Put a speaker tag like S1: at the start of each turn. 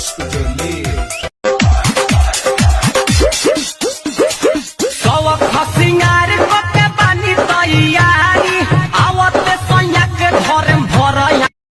S1: hospital live.
S2: So a passing